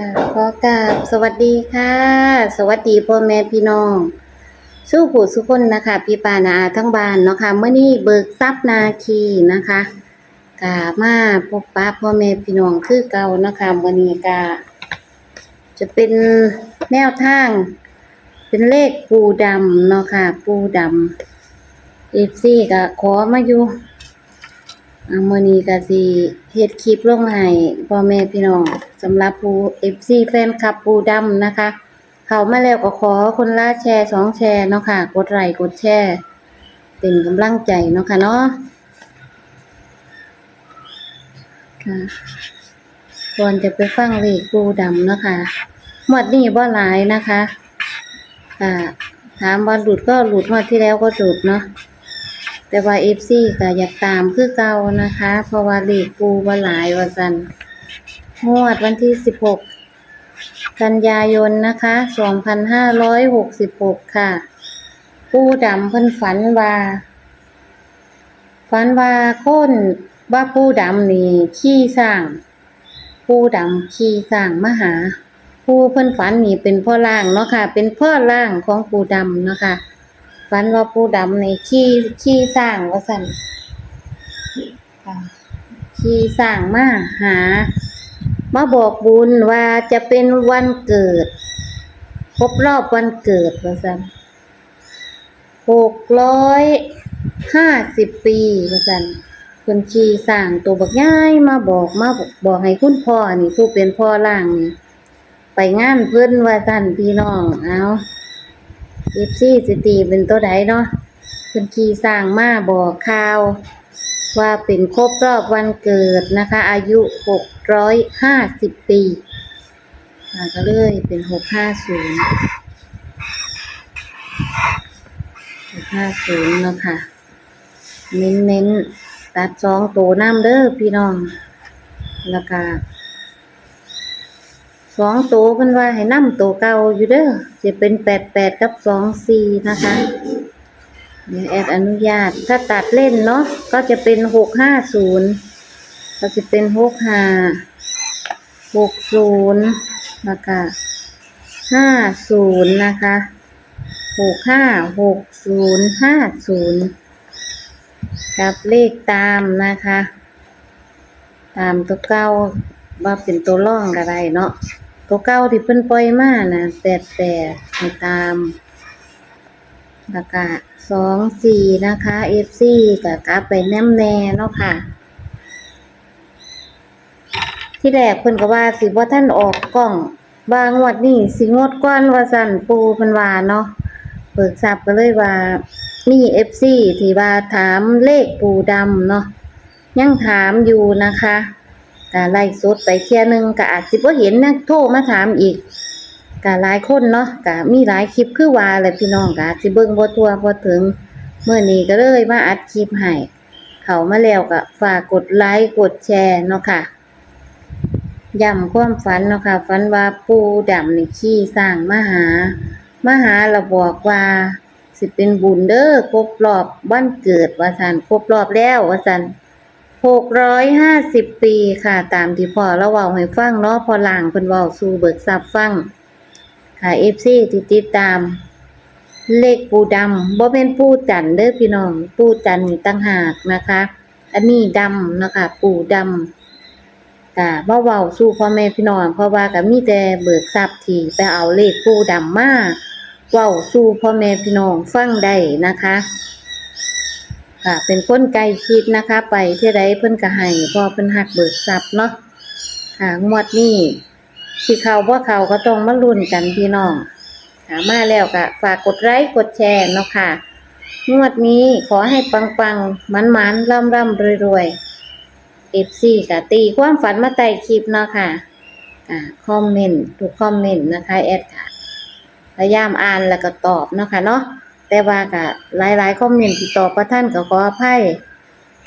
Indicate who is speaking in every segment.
Speaker 1: ค่ะขอกราบสวัสดีค่ะ สวัสดีพ่อแม่พี่น้อง สู้ผู้สุคนนะคะ พี่ปานาอาทั้งบ้านเนาะค่ะเมื่อนี้เบิกทรัพย์นาคีนะคะกามาพบป้าพ่อแม่พี่น้องคือเก่านะคะเมื่อนี้กาจะเป็นแนวทาง เป็นเลขปูดำเนาะค่ะ ปูดำเอฟซีก็ขอมาอยู่ อามื้อนี้ก็สิเฮ็ดคลิปลงให้พ่อแม่พี่น้องสำหรับผู้ FC แฟนคลับปูดำนะคะ เขามาแล้วก็ขอคนละแชร์สองแชร์เนาะค่ะ กดไลค์กดแชร์ เป็นกำลังใจเนาะค่ะเนาะค่ะก่อนจะไปฟังเลขปูดำเนาะค่ะหมดนี้บ่หลายนะคะค่ะถามว่าหลุดก็หลุดงวดที่แล้วก็หลุดเนาะ แต่ว่า FC ก็อยากตามคือเก่านะคะ เพราะว่าเลขปูบ่หลายว่าซั่นงวดวันที่16กันยายนนะคะ2566ค่ะ ปูดำเพิ่นฝันว่า ฝันว่าคนว่าปูดำนี่ขี่สร้าง ปูดำขี่สร้างมหา ปูเพิ่นฝันนี่เป็นพ่อล่างเนาะค่ะ เป็นพ่อล่างของปูดำเนาะค่ะ ฝันว่าปูดำในขี้ขี้สร้างว่าสั่นขี้สร้างมาหา มาบอกบุญว่าจะเป็นวันเกิดครบรอบวันเกิดว่าสั่นหกร้อยห้าสิบปีว่าสั่นคนขี้สร้างตัวบักย่ายมาบอกมาบอกบอกให้คุณพ่อนี่ผู้เป็นพ่อล่างนี่ไปงานเพิ่อนว่าสั่นพี่น้องเอา เอฟซีสิตีเป็นตัวใดเนาะเพิ่นขี่สร้างมาบอกข่าว ว่าเป็นครบรอบวันเกิดนะคะ อายุหกร้อยห้าสิบปีอ่าก็เลยเป็นหกห้าศูนย์หกห้าศูนย์เนาะค่ะ เน้นเน้นๆตัดสองตัวน้ำเด้อพี่น้อง แล้วก็ สองโตัวเพิ่นว่าให้นํตัวเก่าอยู่เด้อจะเป็นแปดแปดกับสองสี่นะคะ เดี๋ยวแอดอนุญาต ถ้าตัดเล่นเนาะก็จะเป็นหกห้าศูนย์ก็จะเป็นหกห้าหกศูนย์นะคะห้าศูนย์นะคะหกห้าหกศูนย์ห้าศูนย์กับเลขตามนะคะ ตามตัวเก้าว่าเป็นตัวร่องก็ได้เนาะ ตัวเก้าที่เพิ่นปล่อยมานะแปดแปดให้ตามแล้วก็สองสี่นะคะเอฟซีกับกลับไปแนมแน่เนาะค่ะ ที่แรกเพิ่นก็ว่าสิบ่ท่านออกกล้องบางวดนี้สิงดก่อนว่าสั่นปูเพิ่นว่าเนาะเบิกทรัพย์ก็เลยว่ามีเอฟซีที่ว่าถามเลขปูดำเนาะยังถามอยู่นะคะ ก็ไล่สดไปเที่ยหนึ่งก็อาจสิบ่เห็นนะโทรมาถามอีกก็หลายคนเนาะก็มีหลายคลิปคือว่าแหละพี่น้องก็อาจสิเบิ่งบ่ทัวบ่ถึงเมื่อนี้ก็เลยมาอัดคลิปให้เขามาแล้วก็ฝากกดไลค์กดแชร์เนาะค่ะย้ำความฝันเนาะค่ะฝันว่าปูดำนี่ขี่สร้างมหามหาเราบอกว่าสิเป็นบุญเด้อครบรอบวันเกิดว่าซั่นครบรอบแล้วว่าซั่น หกร้อยห้าสิบปีค่ะ ตามที่พ่อเราเว้าให้ฟังเนาะพอล่างเพิ่นเว้าสู่เบิกทรัพย์ฟัง ค่ะ FC ที่ติดตาม เลขปูดำบ่แม่นปูจันเด้อพี่น้อง ปูจันนี่ต่างหากนะคะ อันนี้ดำนะคะ ปูดำก็บ่เว้าสู่พ่อแม่พี่น้อง เพราะว่าก็มีแต่เบิกทรัพย์ที่ไปเอาเลขปูดำมาเว้าสู่พ่อแม่พี่น้องฟังได้นะคะ ค่ะ เป็นคนไกลชิดนะคะ ไปที่ใดเพิ่นก็ให้เพอเพิ่นหักเบิกทรัพย์เนาะค่ะงวดนี้สิเขาบ่เขาก็ต้องมาลุ้นกันพี่น้องค่ะมาแล้วก็ฝากกดไลค์กดแชร์เนาะค่ะ งวดนี้ขอให้ปังๆมันๆร่ำๆรวยๆ FC ก็ตีความฝันมาใต้คลิปเนาะค่ะอ่าคอมเมนต์ทุกคอมเมนต์นะคะแอดค่ะพยายามอ่านแล้วก็ตอบเนาะค่ะเนาะ แต่ว่าก็หลายๆคอมเมนต์ที่ตอบประท่านก็ขออภัย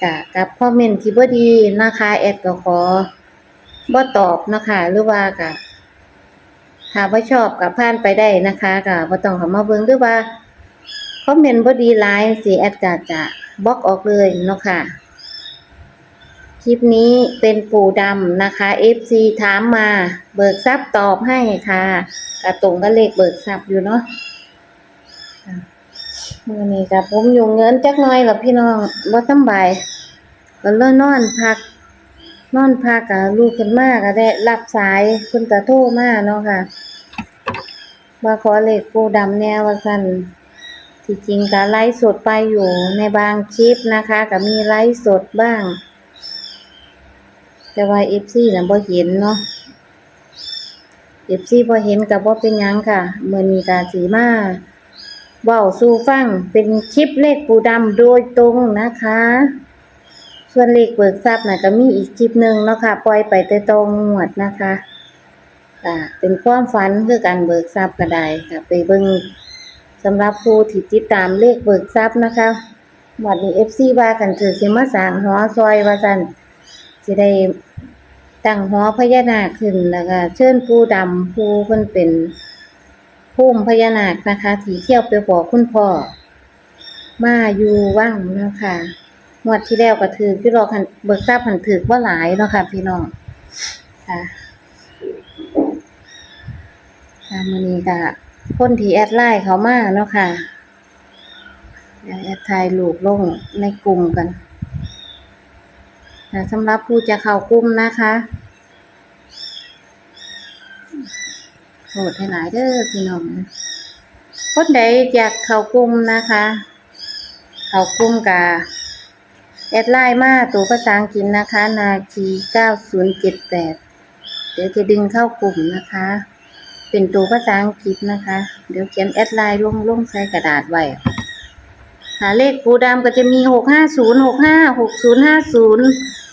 Speaker 1: กะกับคอมเมนต์ที่บ่ดีนะคะแอดก็ขอบ่ตอบนะคะหรือว่าก็ถ้าบ่ชอบก็ผ่านไปได้นะคะก็บ่ต้องเข้ามาเบิ่งหรือว่าคอมเมนต์บ่ดีหลายสิแอดก็จะบล็อกออกเลยเนาะค่ะคลิปนี้เป็นปู่ดำนะคะ FC ถามมา เบิกทรัพย์ตอบให้ค่ะกระตรงก็เลขเบิกทรัพย์อยู่เนาะ มื่อนี้กับผมอยู่เงินจักน่อยหรอพี่น้องบ่สบายก็เลยนอนพัก นอนพักกับลูกขึ้นมาก็ได้รับสายเพิ่นก็โทรมาเนาะค่ะว่าขอเลขปูดำแนวว่าซั่นที่จริงก็ไลฟ์สดไปอยู่ในบางคลิปนะคะก็มีไลฟ์สดบ้าง แต่ว่า FC น่ะบ่เห็นเนาะ FC บ่เห็นก็บ่เป็นหยังค่ะเมื้อนี้ก็สิมา เว้าสู่ฟังเป็นคลิปเลขปูดำโดยตรงนะคะ ส่วนเลขเบิกทรัพย์นะก็มีอีกคลิปหนึ่งเนาะค่ะ ปล่อยไปแต่ตรงงวดนะคะก็เป็นความฝันคือการเบิกทรัพย์ก็ได้ค่ะไปเบิ่งสำหรับผู้ที่ติดตามเลขเบิกทรัพย์นะคะวันนี้ FC ว่ากันถือสิมาสางหอซอยว่าซั่นสิได้ตั้งหอพญานาคขึ้นแล้วก็เชิญปู่ดำปู่เพิ่นเป็น ภูมิพญานาคนะคะที่เที่ยวไปบอกคุณพ่อ มาอยู่ว่างนะค่ะงวดที่แล้วก็ถือพี่รอคันเบิกทราบพันถือว่าหลายเนาะค่ะพี่น้องค่ะค่ะมือนี้ก็คนที่แอดไลน์เขามาเนาะค่ะเดี๋ยวแอดถ่ายรูปลงในกลุ่มกันสำหรับผู้จะเข้ากลุ่มนะคะ โหดให้หลายเด้อพี่น้องคนใดอยากเข้ากลุ่มนะคะ เข้ากลุ่มกาแอดไลน์มาตัวภาษาอังกฤษนะคะ นาคีเก้าศูนย์เจ็ดแปดเดี๋ยวจะดึงเข้ากลุ่มนะคะ เป็นตัวภาษาอังกฤษนะคะ เดี๋ยวเขียนแอดไลน์ลงลงใส่กระดาษไว้ค่ะเลขปูดำก็จะมีหกห้าศูนย์หกห้าหกศูนย์ห้าศูนย์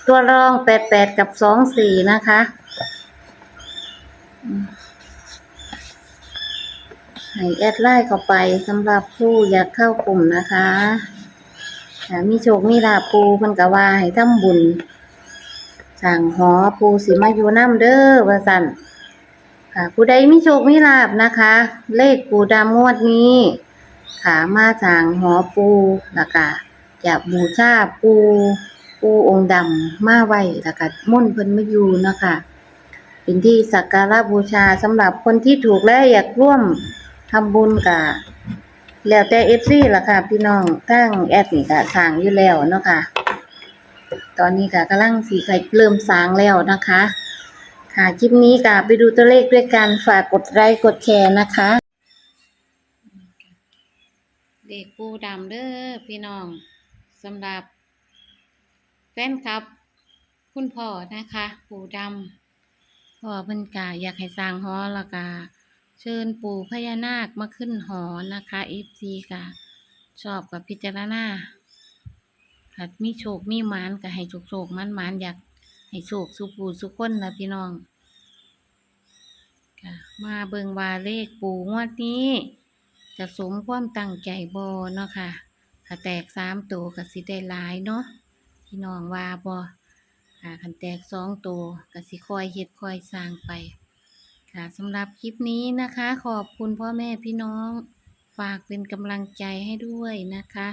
Speaker 1: ตัวรองแปดแปดกับสองสี่นะคะ ให้แอดไลน์เข้าไปสำหรับผู้อยากเข้ากลุ่มนะคะมีโชคมีลาปูเพิ่นก็ว่าให้ทำบุญสั่งหอปูสิมาอยู่น้ำเด้อว่าสั่นค่ะผู้ใดมีโชคมีลาภนะคะ เลขปูดำงวดนี้ขามาสั่งหอปูแล้วก็จะบูชาปูปูองค์ดำมาไว้แล้วก็มุ่นเพิ่นมาอยู่เนาะค่ะเป็นที่สักการะบูชาสำหรับคนที่ถูกและอยากร่วม ทำบุญกับแล้วแต่ FC ล่ะค่ะ พี่น้องตั้งแอดนี่ก็สร้างอยู่แล้วเนาะค่ะ ตอนนี้ก็กำลังสีไข่เริ่มสร้างแล้วนะคะ ค่ะคลิปนี้ก็ไปดูตัวเลขด้วยกันฝากกดไลค์กดแชร์นะคะ เด็กปูดำเด้อพี่น้องสำหรับ แฟนคลับ คุณพ่อนะคะ ปู่ดำพ่อเพิ่นกาอยากให้สร้างหอแล้วก็ เชิญปู่พญานาคมาขึ้นหอนะคะเอฟซีกะชอบกับพิจารณาค่ะมีโชคมีหมานก็ให้โชคโชคมันหมานอยากให้โชคสุปู่สุคนนะพี่น้องค่ะมาเบิงวาเลขปู่งวดนี้ จะสมความตั้งใจบ่เนาะค่ะถ้าแตกสามตัวก็สิได้หลายเนาะพี่น้องว่าบ่ค่ะคันแตกสองตัวก็สิคอยเฮ็ดคอยสร้างไป ค่ะสำหรับคลิปนี้นะคะ ขอบคุณพ่อแม่พี่น้อง ฝากเป็นกำลังใจให้ด้วยนะคะ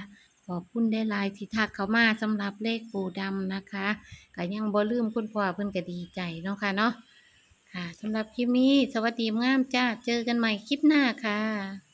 Speaker 1: ขอบคุณได้ลายที่ทักเขามาสำหรับเลขปูดำนะคะก็ยังบ่ลืมคุณพ่อเพิ่นก็ดีใจเนาะค่ะเนาะค่ะสำหรับคลิปนี้ สวัสดีงามจ้า เจอกันใหม่คลิปหน้าค่ะ